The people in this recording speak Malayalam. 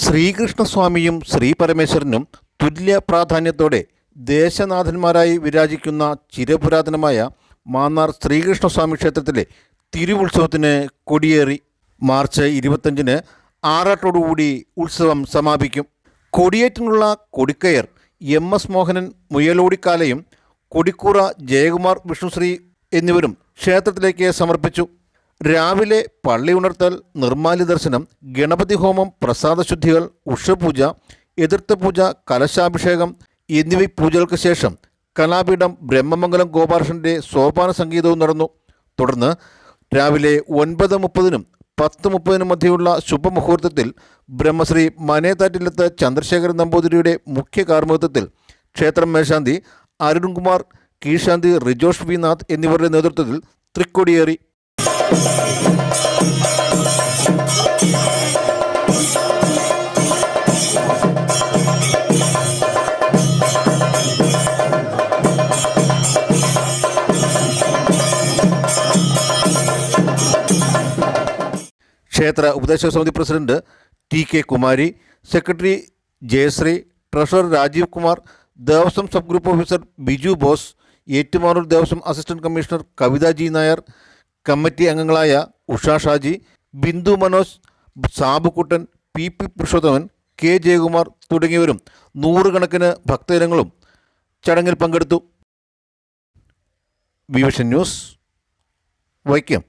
ശ്രീകൃഷ്ണസ്വാമിയും ശ്രീ പരമേശ്വരനും തുല്യ പ്രാധാന്യത്തോടെ ദേശനാഥന്മാരായി വിരാജിക്കുന്ന ചിരപുരാതനമായ മാന്നാർ ശ്രീകൃഷ്ണസ്വാമി ക്ഷേത്രത്തിലെ തിരുവുത്സവത്തിന് കൊടിയേറി മാർച്ച് ഇരുപത്തഞ്ചിന് ആറാട്ടോടുകൂടി ഉത്സവം സമാപിക്കും. കൊടിയേറ്റിനുള്ള കൊടിക്കയർ എം എസ് മോഹനൻ മുയലോടിക്കാലയും കൊടിക്കൂറ ജയകുമാർ വിഷ്ണുശ്രീ എന്നിവരും ക്ഷേത്രത്തിലേക്ക് സമർപ്പിച്ചു. രാവിലെ പള്ളി ഉണർത്തൽ നിർമ്മാല്യ ദർശനം ഗണപതി ഹോമം പ്രസാദശുദ്ധികൾ ഉഷപൂജ എതിർത്ത പൂജ കലശാഭിഷേകം എന്നിവ പൂജകൾക്ക് ശേഷം കലാപീഠം ബ്രഹ്മമംഗലം ഗോപാലകൃഷ്ണന്റെ സോപാന സംഗീതവും നടന്നു. തുടർന്ന് രാവിലെ ഒൻപത് മുപ്പതിനും പത്ത് മുപ്പതിനും മധ്യയുള്ള ശുഭമുഹൂർത്തത്തിൽ ബ്രഹ്മശ്രീ മനേതാറ്റിലത്ത് ചന്ദ്രശേഖരൻ നമ്പൂതിരിയുടെ മുഖ്യ കാർമ്മികത്വത്തിൽ ക്ഷേത്രം മേശാന്തി അരുൺകുമാർ കീഴ്ശാന്തി റിജോഷ് വി നാഥ് എന്നിവരുടെ നേതൃത്വത്തിൽ തൃക്കൊടിയേറി ക്ഷേത്ര ഉപദേശക സമിതി president T K Kumari secretary Jayasree treasurer Rajeev Kumar Devaswom sub group officer Biju Bose Ettumanoor Devaswom assistant commissioner Kavitha G Nair committee അംഗങ്ങളായ Usha Shaji Bindu Manoj Sabukuttan P P Purushothaman K Jayakumar തുടങ്ങിയവരും നൂറുകണക്കിന് ഭക്തജനങ്ങളും ചടങ്ങിൽ പങ്കെടുത്തു. വിവിഷൻ ന്യൂസ് വൈക്കം.